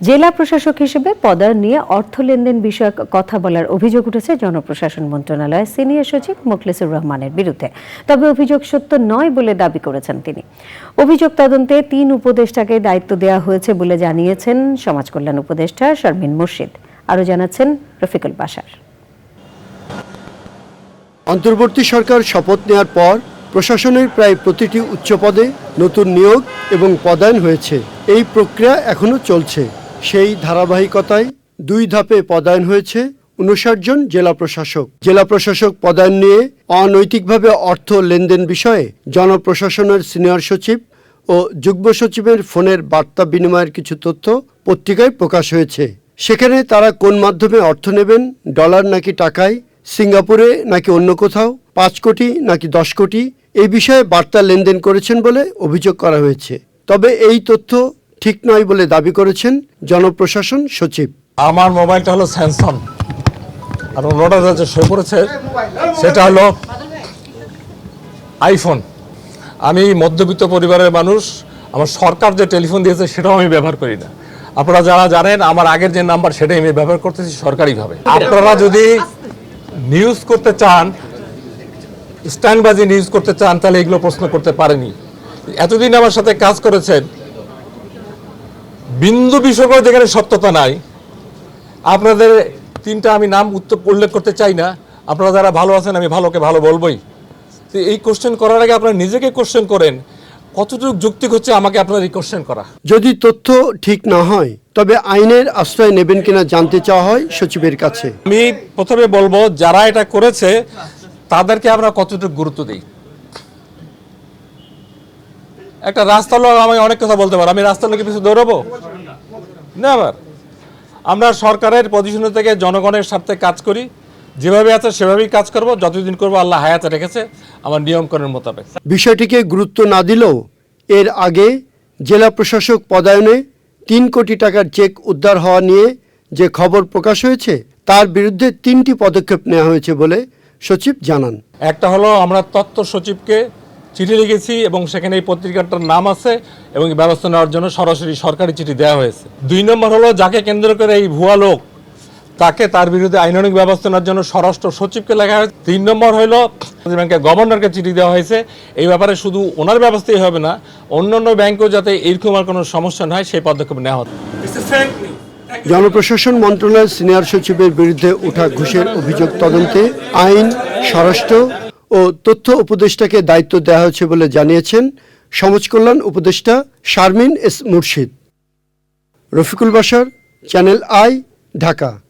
জেলা প্রশাসক হিসেবে পদায়ন নিয়ে অর্থ লেনদেন বিষয়ক কথা বলার অভিযোগ উঠেছে জনপ্রশাসন মন্ত্রণালয়ের সিনিয়র সচিব মোখলেসুর রহমানের বিরুদ্ধে। তবে অভিযোগ সত্য নয় বলে দাবি করেছেন তিনি। অভিযোগ তদন্তে তিন উপদেষ্টাকে দায়িত্ব দেওয়া হয়েছে বলে জানিয়েছেন সমাজ কল্যাণ উপদেষ্টা শারমিন মুর্শিদ। আরও জানাচ্ছেন রফিকুল বাসার। অন্তর্বর্তী সরকার শপথ নেওয়ার পর প্রশাসনের প্রায় প্রতিটি উচ্চ পদে নতুন নিয়োগ এবং পদায়ন হয়েছে। এই প্রক্রিয়া এখনও চলছে। সেই ধারাবাহিকতায় দুই ধাপে পদায়ন হয়েছে উনষাট জন জেলা প্রশাসক। জেলা প্রশাসক পদায়ন নিয়ে অনৈতিকভাবে অর্থ লেনদেন বিষয়ে জনপ্রশাসনের সিনিয়র সচিব ও যুগ্ম সচিবের ফোনের বার্তা বিনিময়ের কিছু তথ্য পত্রিকায় প্রকাশ হয়েছে। সেখানে তারা কোন মাধ্যমে অর্থ নেবেন, ডলার নাকি টাকায়, সিঙ্গাপুরে নাকি অন্য কোথাও, পাঁচ কোটি নাকি দশ কোটি এই বিষয়ে বার্তা লেনদেন করেছেন বলে অভিযোগ করা হয়েছে। তবে এই তথ্য ঠিক নয় বলে দাবি করেছেন জনপ্রশাসন সচিব। আমার মোবাইলটা হলো স্যামসাং আর অন্যটা যে শো করেছে সেটা হলো আইফোন আমি মধ্যবিত্ত পরিবারের মানুষ, আমার সরকার যে টেলিফোন দিয়েছে, সেটাও আমি ব্যবহার করি না। আপনারা যারা জানেন, আমার আগের যে নাম্বার সেটাই আমি ব্যবহার করতেছি সরকারিভাবে। আপনারা যদি নিউজ করতে চান স্ট্যান্ডবাজি নিউজ করতে চান, তাহলে এগুলো প্রশ্ন করতে পারেনি। এতদিন আমার সাথে কাজ করেছেন বিন্দু বিষয়ক যেখানে সত্যতা নাই আপনাদের তিনটা আমি নাম উত্তর উল্লেখ করতে চাই না। আপনারা যারা ভালো আছেন আমি ভালোকে ভালো বলবোই। তো এই কোশ্চেন করার আগে আপনারা নিজেকে কোশ্চেন করেন কতটুকু যুক্তি হচ্ছে আমাকে আপনার এই কোশ্চেন করা? যদি তথ্য ঠিক না হয় তবে আইনের আশ্রয় নেবেন কিনা জানতে চাওয়া হয় সচিবের কাছে। আমি প্রথমে বলব যারা এটা করেছে তাদেরকে আমরা কতটুকু গুরুত্ব দিই? একটা রাস্তা লোক আমি অনেক কথা বলতে পারো। আমি রাস্তা লোকের পিছু দৌড়াবো? না আবার আমরা সরকারের পজিশনে থেকে জনগণের স্বার্থে কাজ করি। যেভাবে আছে সেভাবেই কাজ করব। যতদিন করব আল্লাহ হায়াতে রেখেছে আমার নিয়মকরণের মোতাবেক। বিষয়টিকে গুরুত্ব না দিলেও এর আগে জেলা প্রশাসক পদায়নে তিন কোটি টাকার চেক উদ্ধার হওয়া নিয়ে যে খবর প্রকাশ হয়েছে তার বিরুদ্ধে তিনটি পদক্ষেপ নেওয়া হয়েছে বলে সচিব জানান। একটা হলো আমরা তত্ত্ব সচিবকে চিঠি লিখেছি এবং সেখানে এই পত্রিকাটার নাম আছে এবং এই ব্যবস্থা নেওয়ার জন্য সরাসরি সরকারি চিঠি দেওয়া হয়েছে। দুই নম্বর হলো যাকে কেন্দ্র করে এই ভুয়া লোক তাকে তার বিরুদ্ধে আইনানুগ ব্যবস্থা নেওয়ার জন্য স্বরাষ্ট্র সচিবকে লেখা হয়েছে। তিন নম্বর হলো ব্যাংকের গভর্নরকে চিঠি দেওয়া হয়েছে। এই ব্যাপারে শুধু ওনার ব্যবস্থাই হবে না অন্যান্য ব্যাংকেও যাতে এরকম আর কোনো সমস্যা না হয় সেই পদক্ষেপ নেওয়া হতো জনপ্রশাসন মন্ত্রণালয়ের সিনিয়র সচিবের বিরুদ্ধে ওঠা ঘুষের অভিযোগ তদন্তে আইন স্বরাষ্ট্র ও তথ্য উপদেষ্টাকে দায়িত্ব দেওয়া হয়েছে বলে জানিয়েছেন সমাজকল্যাণ উপদেষ্টা শারমিন এস মুর্শিদ। রফিকুল বাসার চ্যানেল আই, ঢাকা।